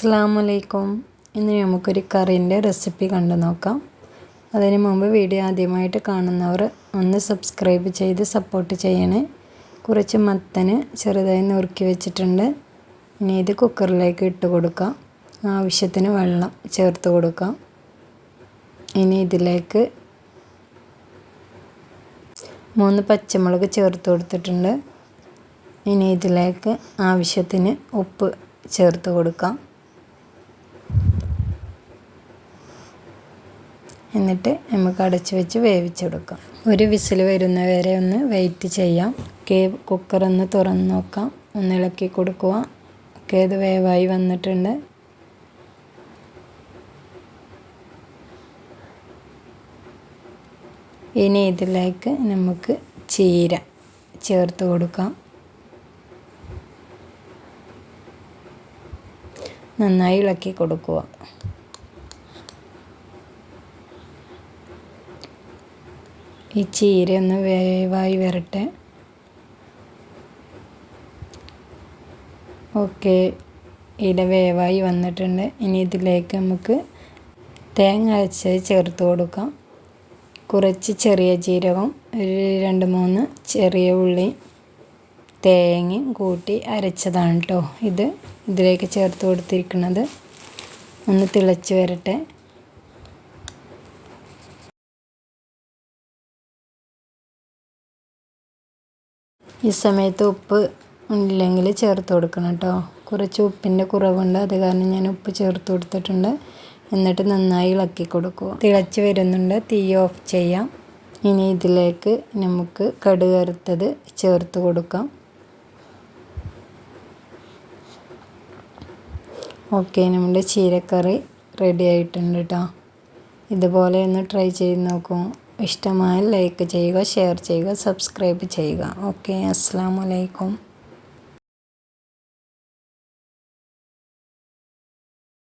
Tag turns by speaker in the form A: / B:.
A: അസ്സാമലൈക്കും ഇന്ന് നമുക്കൊരു കറീന്റെ റെസിപ്പി കണ്ടു നോക്കാം. അതിന് മുമ്പ് വീഡിയോ ആദ്യമായിട്ട് കാണുന്നവർ ഒന്ന് സബ്സ്ക്രൈബ് ചെയ്ത് സപ്പോർട്ട് ചെയ്യണേ. കുറച്ച് മത്തന് ചെറുതായി നുറുക്കി വെച്ചിട്ടുണ്ട്. ഇനി ഇത് കുക്കറിലേക്ക് ഇട്ട് കൊടുക്കാം. ആവശ്യത്തിന് വെള്ളം ചേർത്ത് കൊടുക്കാം. ഇനി ഇതിലേക്ക് മൂന്ന് പച്ചമുളക് ചേർത്ത് കൊടുത്തിട്ടുണ്ട്. ഇനി ഇതിലേക്ക് ആവശ്യത്തിന് ഉപ്പ് ചേർത്ത് കൊടുക്കാം. എന്നിട്ട് നമുക്ക് അടച്ച് വെച്ച് വേവിച്ചെടുക്കാം. ഒരു വിസിൽ വരുന്നവരെ ഒന്ന് വെയിറ്റ് ചെയ്യാം. കേ കുക്കർ ഒന്ന് തുറന്ന് നോക്കാം. ഒന്ന് ഇളക്കി കൊടുക്കുക. ഒക്കെ ഇത് വേവായി വന്നിട്ടുണ്ട്. ഇനി ഇതിലേക്ക് നമുക്ക് ചീര ചേർത്ത് കൊടുക്കാം. നന്നായി ഇളക്കി കൊടുക്കുക. ഈ ചീര ഒന്ന് വേവായി വരട്ടെ. ഓക്കെ ഇല വേവായി വന്നിട്ടുണ്ട്. ഇനി ഇതിലേക്ക് നമുക്ക് തേങ്ങ അരച്ച് ചേർത്ത് കൊടുക്കാം. കുറച്ച് ചെറിയ ജീരകം ഒരു രണ്ട് മൂന്ന് ചെറിയ ഉള്ളി തേങ്ങയും കൂട്ടി അരച്ചതാണ് കേട്ടോ ഇത് ഇതിലേക്ക് ചേർത്ത് കൊടുത്തിരിക്കുന്നത്. ഒന്ന് തിളച്ച് വരട്ടെ. ഈ സമയത്ത് ഉപ്പ് ഇല്ലെങ്കിൽ ചേർത്ത് കൊടുക്കണം കേട്ടോ. കുറച്ച് ഉപ്പിന്റെ കുറവുണ്ട്. അത് കാരണം ഞാൻ ഉപ്പ് ചേർത്ത് കൊടുത്തിട്ടുണ്ട്. എന്നിട്ട് നന്നായി ഇളക്കി കൊടുക്കുക. തിളച്ച് വരുന്നുണ്ട്. തീ ഓഫ് ചെയ്യാം. ഇനി ഇതിലേക്ക് നമുക്ക് കടുകറുത്തത് ചേർത്ത് കൊടുക്കാം. ഓക്കെ നമ്മുടെ ചീരക്കറി റെഡി ആയിട്ടുണ്ട് കേട്ടോ. ഇതുപോലെ ഒന്ന് ട്രൈ ചെയ്ത് നോക്കൂ. ഇഷ്ടമായാൽ ലൈക്ക് ചെയ്യുക ഷെയർ ചെയ്യുക സബ്സ്ക്രൈബ് ചെയ്യുക. ഓക്കെ അസ്സാം വലൈക്കും